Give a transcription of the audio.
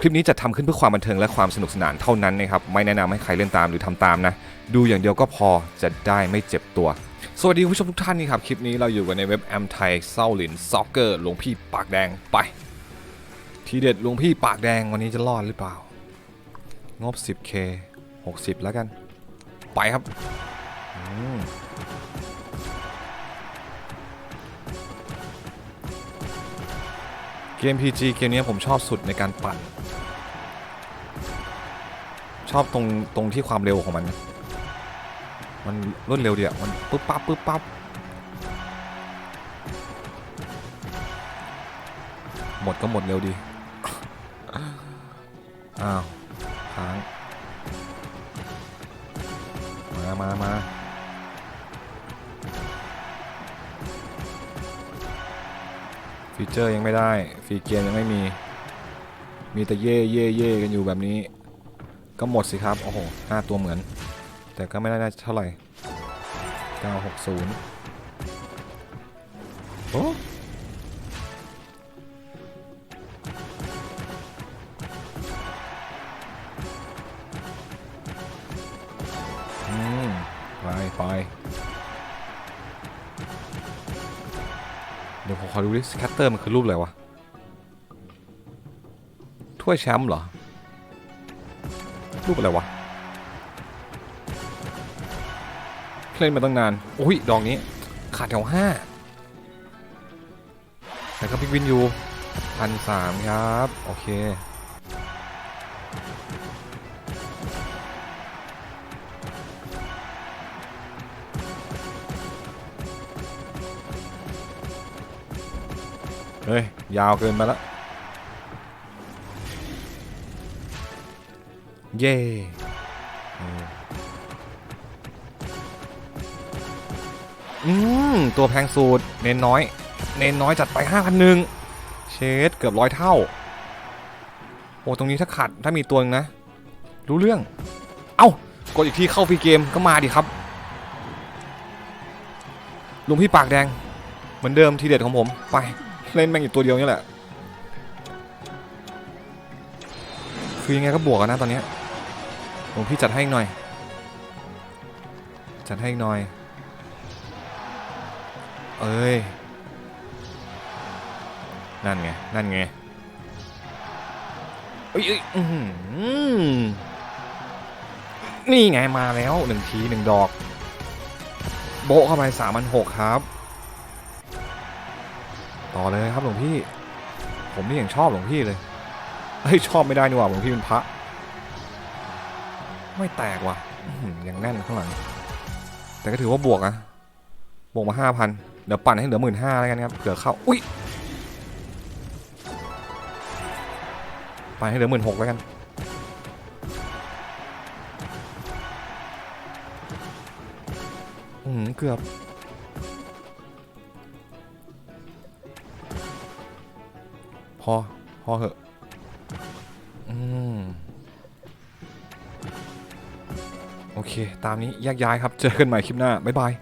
คลิปนี้จะทำขึ้นเพื่อความบันเทิงและความสนุกสนานเท่านั้นนะครับ ไม่แนะนำให้ใครเล่นตามหรือทำตามนะ ดูอย่างเดียวก็พอจะได้ไม่เจ็บตัว สวัสดีคุณผู้ชมทุกท่านนี่ครับ คลิปนี้เราอยู่กันในเว็บแอมไทยเซาหลินซ็อกเกอร์หลวงพี่ปากแดงไป ทีเด็ดหลวงพี่ปากแดงวันนี้จะรอดหรือเปล่า งบ 10k 60 แล้วกัน ไปครับเกม PG เกมนี้ผมชอบสุดในการปั่น ชอบตรงตรงที่ความเร็วของมัน มันรวดเร็วดีอะมันปึ๊บปั๊บปึ๊บปั๊บหมดก็หมดเร็วดี อ้าวค้าง มามามาฟีเจอร์ยังไม่ได้ ฟีเกมยังไม่มี มีแต่เย่เย่เย่กันอยู่แบบนี้ ก็หมดสิครับ โอ้โหห้าตัวเหมือน แต่ก็ไม่ได้เท่าไหร่ 960 โอ้อืมไปไปเดี๋ยวผมขอดูดิสแคตเตอร์มันคือรูปอะไรวะ ถ้วยแชมป์เหรอ รูปอะไรวะเล่นมาตั้งนานอุ้ยดอกนี้ ขาดแถวห้าแต่ก็พิกวินอยู่พันสามครับ โอเคเฮ้ย ยาวเกินไปแล้ว เย่อืม ตัวแพงสูตร เน้นน้อย เน้นน้อยจัดไป5 0 0 1เชดเกือบร้อยเท่า โอ้ ตรงนี้ถ้าขาดถ้ามีตัวนึงนะ รู้เรื่อง เอ้ากดอีกทีเข้าฟรีเกมก็มาดิครับลุงพี่ปากแดง เหมือนเดิมทีเด็ดของผม ไป เล่นแม่งอยู่ตัวเดียวนี่แหละ คือยังไงก็บวกกันนะตอนนี้ ยหลวงพี่จัดให้อีกหน่อย จัดให้อีกหน่อย เอ้ย นั่นไง นั่นไงเอ้ยนี่ไงมาแล้วหนึ่งทีหนึ่งดอก โบเข้าไปสามพันหกครับ ต่อเลยครับหลวงพี่ ผมนี่ยังชอบหลวงพี่เลยเฮ้ยชอบไม่ได้นี่หว่าหลวงพี่เป็นพระ ไม่แตกว่ะยังแน่นข้างหลัง แต่ก็ถือว่าบวกนะบวกมาห้าพันเดี๋ยวปั่นให้เหลือหมื่นห้าแล้วกันครับเผื่อเข้าอุ้ยปั่นให้เหลือหมื่นหกแล้วกันอืมเกือบพอพอเหอะ เค ตามนี้แยกย้ายครับ เจอกันใหม่คลิปหน้า บ๊ายบาย